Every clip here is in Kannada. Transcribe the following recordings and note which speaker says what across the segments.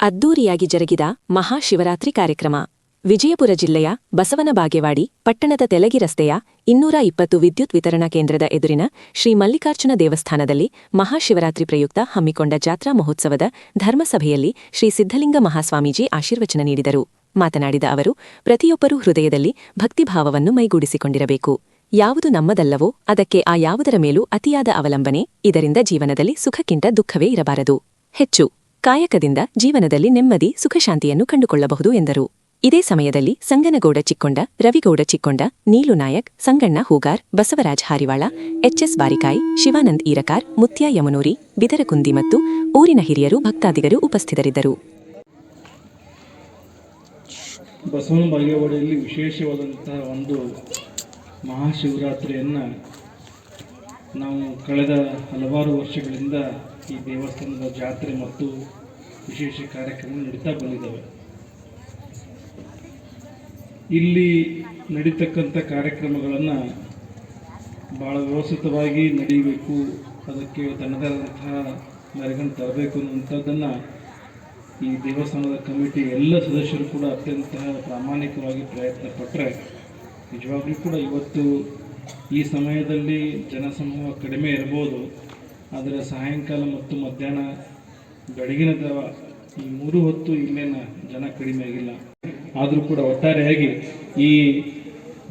Speaker 1: ಅದ್ದೂರಿಯಾಗಿ ಜರುಗಿದ ಮಹಾಶಿವರಾತ್ರಿ ಕಾರ್ಯಕ್ರಮ. ವಿಜಯಪುರ ಜಿಲ್ಲೆಯ ಬಸವನ ಬಾಗೇವಾಡಿ ಪಟ್ಟಣದ ತೆಲಗಿ ರಸ್ತೆಯ ಇನ್ನೂರ ಇಪ್ಪತ್ತು ವಿದ್ಯುತ್ ವಿತರಣಾ ಕೇಂದ್ರದ ಎದುರಿನ ಶ್ರೀ ಮಲ್ಲಿಕಾರ್ಜುನ ದೇವಸ್ಥಾನದಲ್ಲಿ ಮಹಾಶಿವರಾತ್ರಿ ಪ್ರಯುಕ್ತ ಹಮ್ಮಿಕೊಂಡ ಜಾತ್ರಾ ಮಹೋತ್ಸವದ ಧರ್ಮಸಭೆಯಲ್ಲಿ ಶ್ರೀ ಸಿದ್ಧಲಿಂಗ ಮಹಾಸ್ವಾಮೀಜಿ ಆಶೀರ್ವಚನ ನೀಡಿದರು. ಮಾತನಾಡಿದ ಅವರು, ಪ್ರತಿಯೊಬ್ಬರೂ ಹೃದಯದಲ್ಲಿ ಭಕ್ತಿಭಾವವನ್ನು ಮೈಗೂಡಿಸಿಕೊಂಡಿರಬೇಕು. ಯಾವುದು ನಮ್ಮದಲ್ಲವೋ ಅದಕ್ಕೆ ಆ ಯಾವುದರ ಮೇಲೂ ಅತಿಯಾದ ಅವಲಂಬನೆ ಇದರಿಂದ ಜೀವನದಲ್ಲಿ ಸುಖಕ್ಕಿಂತ ದುಃಖವೇ ಇರಬಾರದು. ಹೆಚ್ಚು ಕಾಯಕದಿಂದ ಜೀವನದಲ್ಲಿ ನೆಮ್ಮದಿ ಸುಖಶಾಂತಿಯನ್ನು ಕಂಡುಕೊಳ್ಳಬಹುದು ಎಂದರು. ಇದೇ ಸಮಯದಲ್ಲಿ ಸಂಗನಗೌಡ ಚಿಕ್ಕೊಂಡ, ರವಿಗೌಡ ಚಿಕ್ಕೊಂಡ, ನೀಲು ನಾಯಕ್, ಸಂಗಣ್ಣ ಹೂಗಾರ್, ಬಸವರಾಜ್ ಹಾರಿವಾಳ ಎಚ್ಎಸ್ ಬಾರಿಕಾಯಿ, ಶಿವಾನಂದ್ ಈರಕಾರ್, ಮುತ್ಯ ಯಮನೂರಿ, ಬಿದರಕುಂದಿ ಮತ್ತು ಊರಿನ ಹಿರಿಯರು ಭಕ್ತಾದಿಗರು ಉಪಸ್ಥಿತರಿದ್ದರು.
Speaker 2: ಬಸವನ ಬಾಗೇವಾಡಿಯಲ್ಲಿ ವಿಶೇಷವಾದಂತಹ ಒಂದು ಮಹಾಶಿವರಾತ್ರಿಯನ್ನು ನಾವು ಕಳೆದ ಹಲವಾರು ವರ್ಷಗಳಿಂದ ಈ ದೇವಸ್ಥಾನದ ಜಾತ್ರೆ ಮತ್ತು ವಿಶೇಷ ಕಾರ್ಯಕ್ರಮ ನಡೀತಾ ಬಂದಿದ್ದಾವೆ. ಇಲ್ಲಿ ನಡೀತಕ್ಕಂಥ ಕಾರ್ಯಕ್ರಮಗಳನ್ನು ಭಾಳ ವ್ಯವಸ್ಥಿತವಾಗಿ ನಡೀಬೇಕು. ಅದಕ್ಕೆ ತನ್ನದೇ ಆದಂತಹ ಮೆರಗನ್ನು ತರಬೇಕು ಅನ್ನುವಂಥದ್ದನ್ನು ಈ ದೇವಸ್ಥಾನದ ಕಮಿಟಿ ಎಲ್ಲ ಸದಸ್ಯರು ಕೂಡ ಅತ್ಯಂತ ಪ್ರಾಮಾಣಿಕವಾಗಿ ಪ್ರಯತ್ನ ಪಟ್ಟರೆ ನಿಜವಾಗ್ಲೂ ಕೂಡ ಇವತ್ತು ಈ ಸಮಯದಲ್ಲಿ ಜನಸಮೂಹ ಕಡಿಮೆ ಇರ್ಬೋದು. ಆದರೆ ಸಾಯಂಕಾಲ ಮತ್ತು ಮಧ್ಯಾಹ್ನ ಬೆಳಗಿನ ಜಾವ ಈ ಮೂರು ಹೊತ್ತು ಇಲ್ಲೇನ ಜನ ಕಡಿಮೆ ಆಗಿಲ್ಲ. ಆದರೂ ಕೂಡ ಒಟ್ಟಾರೆಯಾಗಿ ಈ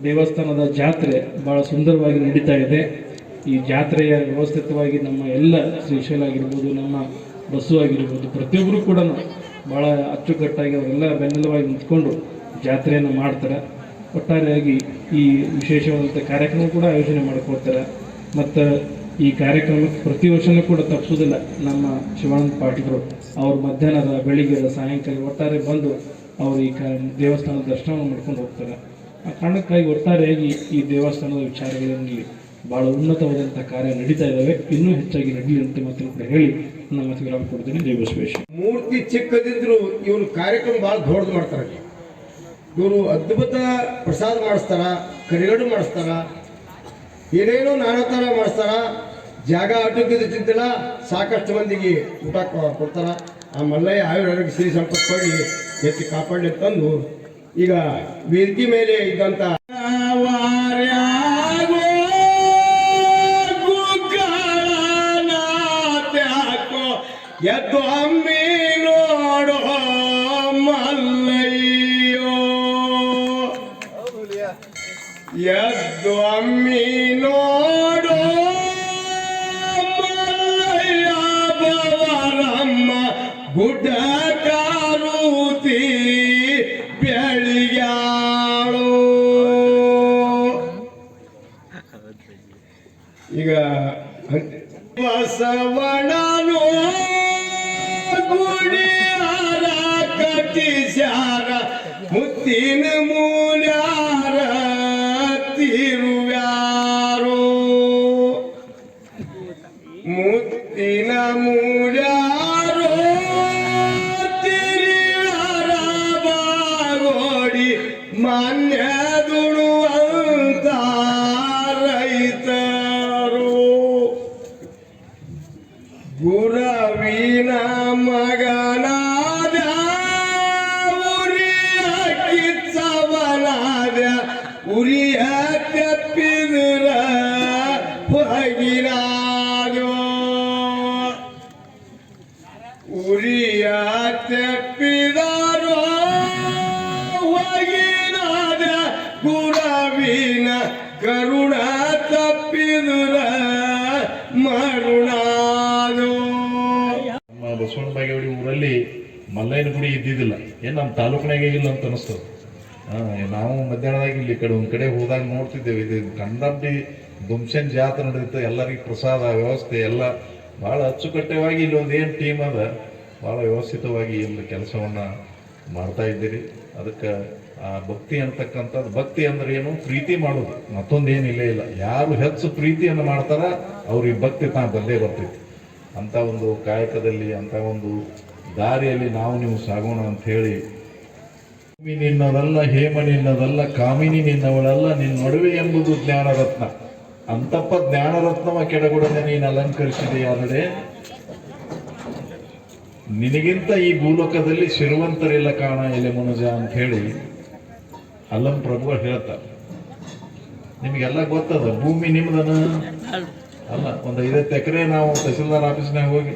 Speaker 2: ದೇವಸ್ಥಾನದ ಜಾತ್ರೆ ಭಾಳ ಸುಂದರವಾಗಿ ನಡೀತಾ ಇದೆ. ಈ ಜಾತ್ರೆಯ ವ್ಯವಸ್ಥಿತವಾಗಿ ನಮ್ಮ ಎಲ್ಲ ಶ್ರೀಶೈಲ ಆಗಿರ್ಬೋದು, ನಮ್ಮ ಬಸ್ಸು ಆಗಿರ್ಬೋದು, ಪ್ರತಿಯೊಬ್ಬರು ಕೂಡ ಭಾಳ ಅಚ್ಚುಕಟ್ಟಾಗಿ ಅವರೆಲ್ಲ ಬೆನ್ನೆಲುವಾಗಿ ನಿಂತ್ಕೊಂಡು ಜಾತ್ರೆಯನ್ನು ಮಾಡ್ತಾರೆ. ಒಟ್ಟಾರೆಯಾಗಿ ಈ ವಿಶೇಷವಾದಂಥ ಕಾರ್ಯಕ್ರಮ ಕೂಡ ಆಯೋಜನೆ ಮಾಡ್ಕೊಳ್ತಾರೆ ಮತ್ತು ಈ ಕಾರ್ಯಕ್ರಮಕ್ಕೆ ಪ್ರತಿ ವರ್ಷವೂ ಕೂಡ ತಪ್ಪಿಸೋದಿಲ್ಲ ನಮ್ಮ ಶಿವಾನಂದ ಪಾಟೀಲರು ಅವ್ರು ಮಧ್ಯಾಹ್ನದ ಬೆಳಿಗ್ಗೆ ಸಾಯಂಕಾಲ ಒಟ್ಟಾರೆ ಬಂದು ಅವರು ಈ ಕ ದೇವಸ್ಥಾನದ ದರ್ಶನವನ್ನು ಮಾಡ್ಕೊಂಡು ಹೋಗ್ತಾರೆ. ಆ ಕಾರಣಕ್ಕಾಗಿ ಒಟ್ಟಾರೆಯಾಗಿ ಈ ದೇವಸ್ಥಾನದ ವಿಚಾರಗಳಲ್ಲಿ ಭಾಳ ಉನ್ನತವಾದಂಥ ಕಾರ್ಯ ನಡೀತಾ ಇದ್ದಾವೆ ಇನ್ನೂ ಹೆಚ್ಚಾಗಿ ನಡೀಲಿ ಅಂತ ಮತ್ತೆ ಕೂಡ ಹೇಳಿ ನನ್ನ ಮಾತು ವಿರಾಮ ಕೊಡ್ತೀನಿ.
Speaker 3: ಮೂರ್ತಿ ಚಿಕ್ಕದಿದ್ರು ಇವ್ರ ಕಾರ್ಯಕ್ರಮ ಭಾಳ ದೊಡ್ಡದು ಮಾಡ್ತಾರೆ. ಇವರು ಅದ್ಭುತ ಪ್ರಸಾದ ಮಾಡಿಸ್ತಾರ ಕರಿಗಡು ಮಾಡಿಸ್ತಾರ ಏನೇನೋ ನಾನಾ ಥರ ಮಾಡಿಸ್ತಾರ. ಜಾಗ ಆಟೋಕಿದ ಚಿಂತಿಲ್ಲ ಸಾಕಷ್ಟು ಮಂದಿಗೆ ಊಟ ಕೊಡ್ತಾರ. ಆ ಮಲ್ಲಯ್ಯ ಆಯುರ್ ಸಿರಿ ಸಿರಿ ಕೊಡಿ ಎತ್ತಿ ಕಾಪಾಡಲಿ ತಂದು ಈಗ ವೇದಿಕೆ ಮೇಲೆ ಇದ್ದಂಥ ಎದ್ದು ಅಮ್ಮಿ ನೋಡೋ. ಗುಡ್ಡ ಕಾರುತಿ ಬೆಳಿಗ್ಯಾಳು ಈಗ ಬಸವಣನು ಗುಡಿಯಾರ ಕಟ್ಟಿಸ್ಯಾರ. ಮುತ್ತಿನ ಮೂಲ್ಯಾರ ಮಾನ್ಯ ದುಡುವಂತ ರೈತರು ಗುರವಿನ ಮಗನಾದ ಉರಿಯ ಕಿಚ್ಚವನಾದ ಉರಿಯ ತೆಪ್ಪಿದ್ರ ಹೊಗಿನಾದೋ ಉರಿಯ ತೆಪ್ಪಿದಾರೋ
Speaker 4: ನಮ್ಮ ಬಸವಣ್ಣ ಬಾಗೇವಾಡಿ ಊರಲ್ಲಿ ಮಲ್ಲಯ್ಯನ ಗುಡಿ ಇದ್ದಿದ್ದಿಲ್ಲ. ಏನು ನಮ್ಮ ತಾಲೂಕಿನಾಗೆ ಇಲ್ಲ ಅಂತ ಅನಿಸ್ತದೆ ನಾವು ಮಧ್ಯಾಹ್ನದಾಗ ಇಲ್ಲಿ ಕಡೆ ಒಂದು ಕಡೆ ಹೋದಾಗ ನೋಡ್ತಿದ್ದೇವೆ. ಇದು ಕಂಡಂಬಿ ದುಮ್ಸನ್ ಜಾತ್ರೆ ನಡೆಯುತ್ತೆ ಎಲ್ಲರಿಗೂ ಪ್ರಸಾದ, ವ್ಯವಸ್ಥೆ ಎಲ್ಲ ಭಾಳ ಅಚ್ಚುಕಟ್ಟೆವಾಗಿ ಇಲ್ಲಿ ಏನು ಟೀಮ್ ಅದ. ಭಾಳ ವ್ಯವಸ್ಥಿತವಾಗಿ ಇಲ್ಲಿ ಕೆಲಸವನ್ನು ಮಾಡ್ತಾ ಇದ್ದೀರಿ. ಅದಕ್ಕೆ ಭಕ್ತಿ ಅಂತಕ್ಕಂಥದ್ದು. ಭಕ್ತಿ ಅಂದ್ರೆ ಏನು? ಪ್ರೀತಿ ಮಾಡೋದು. ಮತ್ತೊಂದು ಏನಿಲ್ಲೇ ಇಲ್ಲ. ಯಾರು ಹೆಚ್ಚು ಪ್ರೀತಿಯನ್ನು ಮಾಡ್ತಾರ ಅವ್ರಿಗೆ ಭಕ್ತಿ ತಾ ಬಂದೇ ಬರ್ತೈತಿ. ಅಂತ ಒಂದು ಕಾಯಕದಲ್ಲಿ, ಅಂತ ಒಂದು ದಾರಿಯಲ್ಲಿ ನಾವು ನೀವು ಸಾಗೋಣ ಅಂತ ಹೇಳಿ, ಭೂಮಿ ನಿನ್ನದಲ್ಲ, ಹೇಮ ನಿನ್ನದಲ್ಲ, ಕಾಮಿನಿ ನಿನ್ನವಳಲ್ಲ ನಿನ್ನ ನಡುವೆ ಎಂಬುದು ಜ್ಞಾನರತ್ನ. ಅಂತಪ್ಪ ಜ್ಞಾನರತ್ನವ ಕೆಡಗುಡನೆ ನೀನು ಅಲಂಕರಿಸಿದೆಯಾದರೆ ನಿನಗಿಂತ ಈ ಭೂಲೋಕದಲ್ಲಿ ಶಿರುವಂತರಿಲ್ಲ ಕಾಣ ಎಲೆ ಮನುಜ ಅಂತ ಹೇಳಿ ಅಲ್ಲಂ ಪ್ರಭು ಹೇಳ್ತಾರೆ. ನಿಮಗೆಲ್ಲ ಗೊತ್ತದ, ಭೂಮಿ ನಿಮ್ದನ? ಅಲ್ಲ, ಒಂದು ಐವತ್ತು ಎಕರೆ ನಾವು ತಹಸೀಲ್ದಾರ್ ಆಫೀಸ್ನಾಗ ಹೋಗಿ.